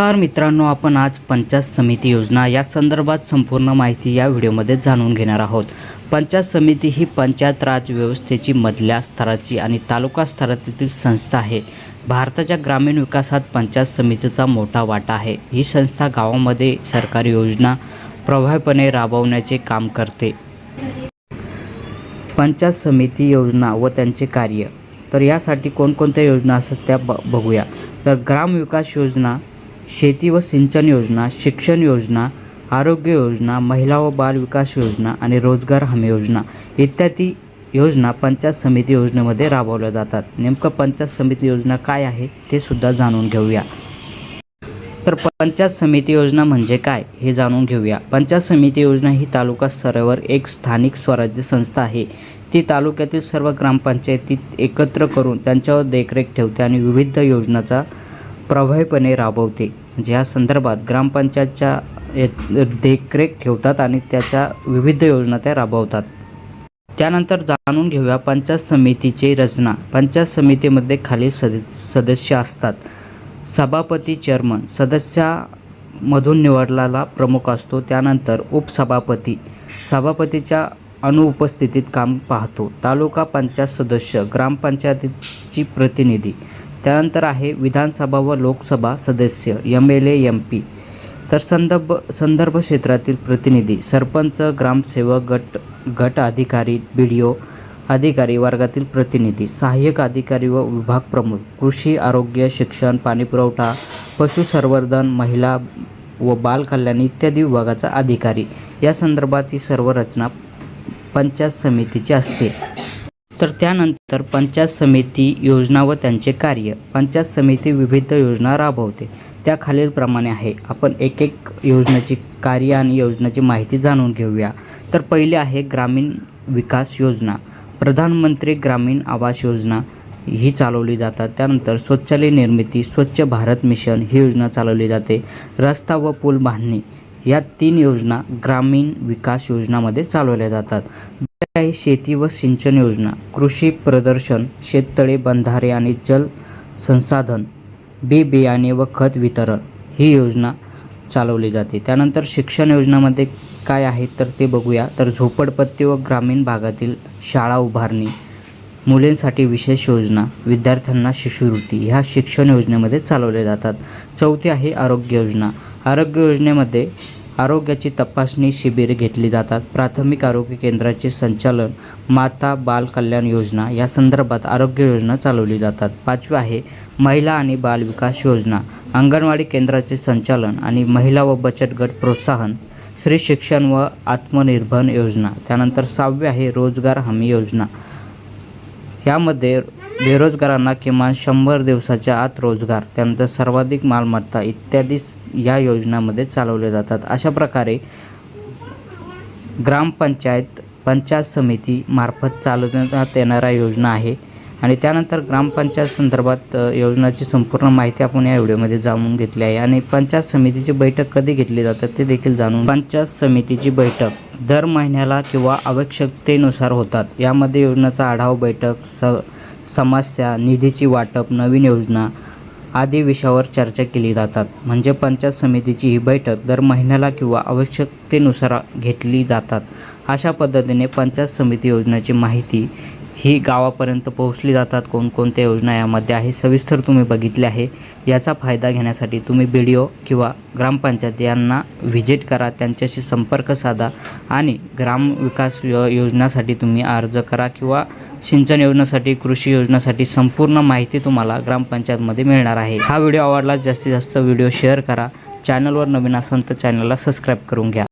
नमस्कार मित्रांनो आपण आज पंचायत समिती योजना या संदर्भात संपूर्ण माहिती या व्हिडिओमध्ये जाणून घेणार आहोत. पंचायत समिती ही पंचायत राज व्यवस्थेची मधल्या स्तराची आणि तालुका स्तरातील संस्था आहे. भारताच्या ग्रामीण विकासात पंचायत समितीचा मोठा वाटा आहे. ही संस्था गावामध्ये सरकारी योजना प्रभावीपणे राबवण्याचे काम करते. पंचायत समिती योजना व त्यांचे कार्य. तर यासाठी कोणकोणत्या योजना असतात त्या ब बघूया. तर ग्राम विकास योजना शेती व सिंचन योजना शिक्षण योजना आरोग्य योजना महिला व बाल विकास योजना आणि रोजगार हमी योजना इत्यादी योजना पंचायत समिती योजनेमध्ये राबवल्या जातात. नेमकं पंचायत समिती योजना काय आहे ते सुद्धा जाणून घेऊया. तर पंचायत समिती योजना म्हणजे काय हे जाणून घेऊया. पंचायत समिती योजना ही तालुका स्तरावर एक स्थानिक स्वराज्य संस्था आहे. ती तालुक्यातील सर्व ग्रामपंचायतीत एकत्र करून त्यांच्यावर देखरेख ठेवते आणि विविध योजनाचा प्रभावीपणे राबवते. ज्या संदर्भात ग्रामपंचायतच्या देखरेख ठेवतात आणि त्याच्या विविध योजना त्या राबवतात. त्यानंतर जाणून घेऊया पंचायत समितीची रचना. पंचायत समितीमध्ये खालील सद सदस्य असतात. सभापती चेअरमन. सदस्यामधून निवडलेला प्रमुख असतो. त्यानंतर उपसभापती. सभापतीच्या अनुपस्थितीत काम पाहतो. तालुका पंचायत सदस्य. ग्रामपंचायतीची प्रतिनिधी. त्यानंतर आहे विधानसभा व लोकसभा सदस्य M L A M P. तर संदर्भ संदर्भ क्षेत्रातील प्रतिनिधी सरपंच ग्रामसेवक गट गट अधिकारी बी डी ओ अधिकारी वर्गातील प्रतिनिधी सहाय्यक अधिकारी व विभाग प्रमुख कृषी आरोग्य शिक्षण पाणीपुरवठा पशुसंवर्धन महिला व बालकल्याण इत्यादी विभागाचा अधिकारी. या संदर्भात ही सर्व रचना पंचायत समितीची असते. तर त्यानंतर पंचायत समिती योजना व त्यांचे कार्य. पंचायत समिती विविध योजना राबवते. त्या खालीलप्रमाणे आहे. आपण एक एक योजनेची कार्य आणि योजनेची माहिती जाणून घेऊया. तर पहिले आहे ग्रामीण विकास योजना. प्रधानमंत्री ग्रामीण आवास योजना ही चालवली जातात. त्यानंतर शौचालय निर्मिती स्वच्छ भारत मिशन ही योजना चालवली जाते. रस्ता व पूल बांधणी या तीन योजना ग्रामीण विकास योजनामध्ये चालवल्या जातात. दुसरी शेती व सिंचन योजना कृषी प्रदर्शन शेततळे बंधारे आणि जल संसाधन बी बियाणे व खत वितरण ही योजना चालवली जाते. त्यानंतर शिक्षण योजनामध्ये काय आहे तर ते बघूया. तर झोपडपट्टी व ग्रामीण भागातील शाळा उभारणी मुलींसाठी विशेष योजना विद्यार्थ्यांना शिष्यवृत्ती ह्या शिक्षण योजनेमध्ये चालवल्या जातात. चौथी आहे आरोग्य योजना. आरोग्य योजनेमध्ये आरोग्याची तपासणी शिबिरे घेतली जातात. प्राथमिक आरोग्य केंद्राचे संचालन माता बाल कल्याण योजना या संदर्भात आरोग्य योजना चालवली जातात. पाचवी आहे महिला आणि बाल विकास योजना. अंगणवाडी केंद्राचे संचालन आणि महिला व बचत गट प्रोत्साहन स्त्री शिक्षण व आत्मनिर्भर योजना. त्यानंतर सहावी आहे रोजगार हमी योजना. यामध्ये बेरोजगारांना किमान शंभर दिवसाच्या आत रोजगार त्यानंतर सर्वाधिक मालमत्ता इत्यादी या योजनामध्ये चालवले जातात. अशा प्रकारे ग्रामपंचायत पंचायत समिती मार्फत चालवण्यात येणाऱ्या योजना आहे. आणि त्यानंतर ग्रामपंचायत संदर्भात योजनाची संपूर्ण माहिती आपण या व्हिडिओमध्ये जाणून घेतली आहे. आणि पंचायत समितीची बैठक कधी घेतली जातात ते देखील जाणून पंचायत समितीची बैठक दर महिन्याला किंवा आवश्यकतेनुसार होतात. यामध्ये योजनेचा आढावा बैठक स समस्या निधीची वाटप नवीन योजना आदी विषयावर चर्चा केली जातात. म्हणजे पंचायत समितीची ही बैठक दर महिन्याला किंवा आवश्यकतेनुसार घेतली जातात. अशा पद्धतीने पंचायत समिती योजनेची माहिती ही गावापर्यंत पोहोचली जातात. कोणकोणत्या योजना यामध्ये आहे सविस्तर तुम्ही बघितले आहे. याचा फायदा घेण्यासाठी तुम्ही बी डी ओ किंवा ग्रामपंचायत यांना व्हिजिट करा त्यांच्याशी संपर्क साधा आणि ग्राम विकास यो योजनासाठी तुम्ही अर्ज करा किंवा सिंचन योजनेसाठी कृषी योजनेसाठी संपूर्ण माहिती तुम्हाला ग्रामपंचायतमध्ये मिळणार आहे. हा व्हिडिओ आवडला जास्तीत जास्त व्हिडिओ शेअर करा. चॅनलवर नवीन असाल तर चॅनलला सबस्क्राईब करून घ्या.